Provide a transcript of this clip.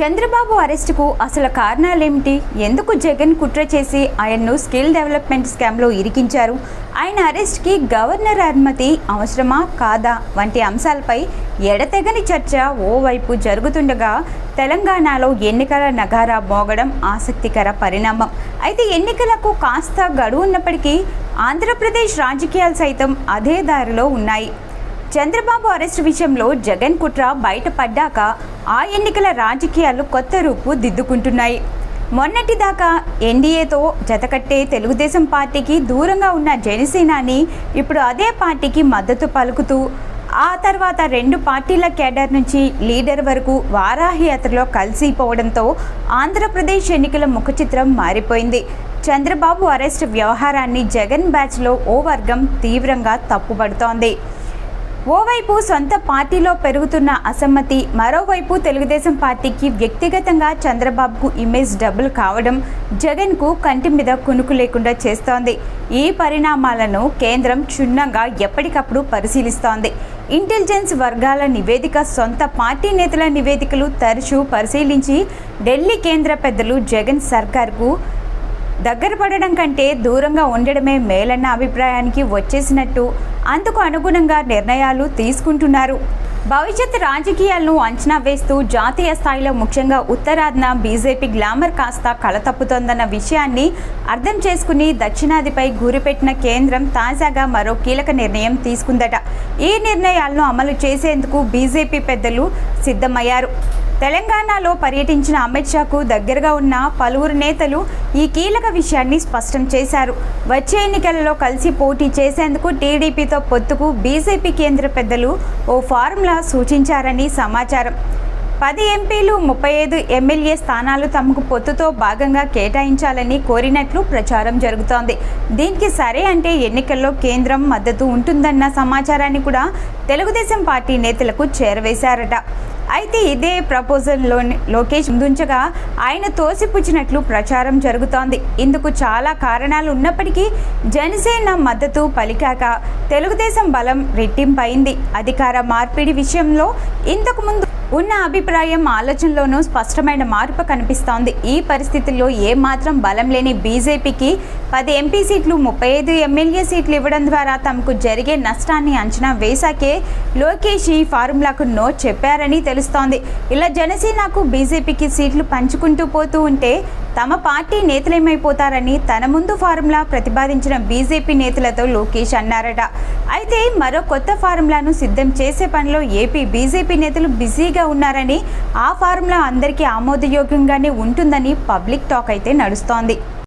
చంద్రబాబు అరెస్టుకు అసలు కారణాలేమిటి? ఎందుకు జగన్ కుట్ర చేసి ఆయన్ను స్కిల్ డెవలప్మెంట్ స్కామ్లో ఇరికించారు? ఆయన అరెస్ట్కి గవర్నర్ అనుమతి అవసరమా కాదా? వంటి అంశాలపై ఎడతెగని చర్చ ఓవైపు జరుగుతుండగా తెలంగాణలో ఎన్నికల నగారా మోగడం ఆసక్తికర పరిణామం. అయితే ఎన్నికలకు కాస్త గడువు ఉన్నప్పటికీ ఆంధ్రప్రదేశ్ రాజకీయాలు సైతం అదే దారిలో ఉన్నాయి. చంద్రబాబు అరెస్టు విషయంలో జగన్ కుట్ర బయటపడ్డాక ఆ ఎన్నికల రాజకీయాలు కొత్త రూపు దిద్దుకుంటున్నాయి. మొన్నటిదాకా ఎన్డీఏతో జతకట్టే తెలుగుదేశం పార్టీకి దూరంగా ఉన్న జనసేనాని ఇప్పుడు అదే పార్టీకి మద్దతు పలుకుతూ ఆ తర్వాత రెండు పార్టీల కేడర్ నుంచి లీడర్ వరకు వారాహియాత్రలో కలిసిపోవడంతో ఆంధ్రప్రదేశ్ ఎన్నికల ముఖచిత్రం మారిపోయింది. చంద్రబాబు అరెస్ట్ వ్యవహారాన్ని జగన్ బ్యాచ్లో ఓ వర్గం తీవ్రంగా తప్పుపడుతోంది ఓవైపు సొంత పార్టీలో పెరుగుతున్న అసమ్మతి మరోవైపు తెలుగుదేశం పార్టీకి వ్యక్తిగతంగా చంద్రబాబుకు ఇమేజ్ డబుల్ కావడం జగన్కు కంటి మీద కునుకు లేకుండా చేస్తోంది. ఈ పరిణామాలను కేంద్రం క్షుణ్ణంగా ఎప్పటికప్పుడు పరిశీలిస్తోంది. ఇంటెలిజెన్స్ వర్గాల నివేదిక సొంత పార్టీ నేతల నివేదికలు తరచూ పరిశీలించి ఢిల్లీ కేంద్ర పెద్దలు జగన్ సర్కార్కు దగ్గర పడడం కంటే దూరంగా ఉండడమే మేలన్న అభిప్రాయానికి వచ్చేసినట్టు అందుకు అనుగుణంగా నిర్ణయాలు తీసుకుంటున్నారు. భవిష్యత్ రాజకీయాలను అంచనా వేస్తూ జాతీయ స్థాయిలో ముఖ్యంగా ఉత్తరాదిన బీజేపీ గ్లామర్ కాస్త కలతప్పుతోందన్న విషయాన్ని అర్థం చేసుకుని దక్షిణాదిపై గురిపెట్టిన కేంద్రం తాజాగా మరో కీలక నిర్ణయం తీసుకుందట. ఈ నిర్ణయాలను అమలు చేసేందుకు బీజేపీ పెద్దలు సిద్ధమయ్యారు. తెలంగాణలో పర్యటించిన అమిత్ షాకు దగ్గరగా ఉన్న పలువురు నేతలు ఈ కీలక విషయాన్ని స్పష్టం చేశారు. వచ్చే ఎన్నికలలో కలిసి పోటీ చేసేందుకు టీడీపీతో పొత్తుకు బీజేపీ కేంద్ర పెద్దలు ఓ ఫార్ములా సూచించారని సమాచారం. పది ఎంపీలు ముప్పై ఐదు ఎమ్మెల్యే స్థానాలు తమకు పొత్తుతో భాగంగా కేటాయించాలని కోరినట్లు ప్రచారం జరుగుతోంది. దీనికి సరే అంటే ఎన్నికల్లో కేంద్రం మద్దతు ఉంటుందన్న సమాచారాన్ని కూడా తెలుగుదేశం పార్టీ నేతలకు చేరవేశారట. అయితే ఇదే ప్రపోజల్లో లోకేష్ ముందుంచగా ఆయన తోసిపుచ్చినట్లు ప్రచారం జరుగుతోంది. ఇందుకు చాలా కారణాలు ఉన్నప్పటికీ జనసేన మద్దతు పలికాక తెలుగుదేశం బలం రెట్టింపైంది. అధికార మార్పిడి విషయంలో ఇంతకు ముందు ఉన్న అభిప్రాయం ఆలోచనలోనూ స్పష్టమైన మార్పు కనిపిస్తోంది. ఈ పరిస్థితుల్లో ఏమాత్రం బలం లేని బీజేపీకి పది ఎంపీ సీట్లు ముప్పై ఐదు ఎమ్మెల్యే సీట్లు ఇవ్వడం ద్వారా తమకు జరిగే నష్టాన్ని అంచనా వేశాకే లోకేష్ ఈ ఫార్ములాకు నో చెప్పారని తెలుస్తోంది. ఇలా జనసేనకు బీజేపీకి సీట్లు పంచుకుంటూ పోతూ ఉంటే తమ పార్టీ నేతలేమైపోతారని తన ముందు ఫార్ములా ప్రతిపాదించిన బీజేపీ నేతలతో లోకేష్ అన్నారట. అయితే మరో కొత్త ఫార్ములాను సిద్ధం చేసే పనిలో ఏపీ బీజేపీ నేతలు బిజీగా ఉన్నారని ఆ ఫార్ములా అందరికీ ఆమోదయోగ్యంగానే ఉంటుందని పబ్లిక్ టాక్ అయితే నడుస్తోంది.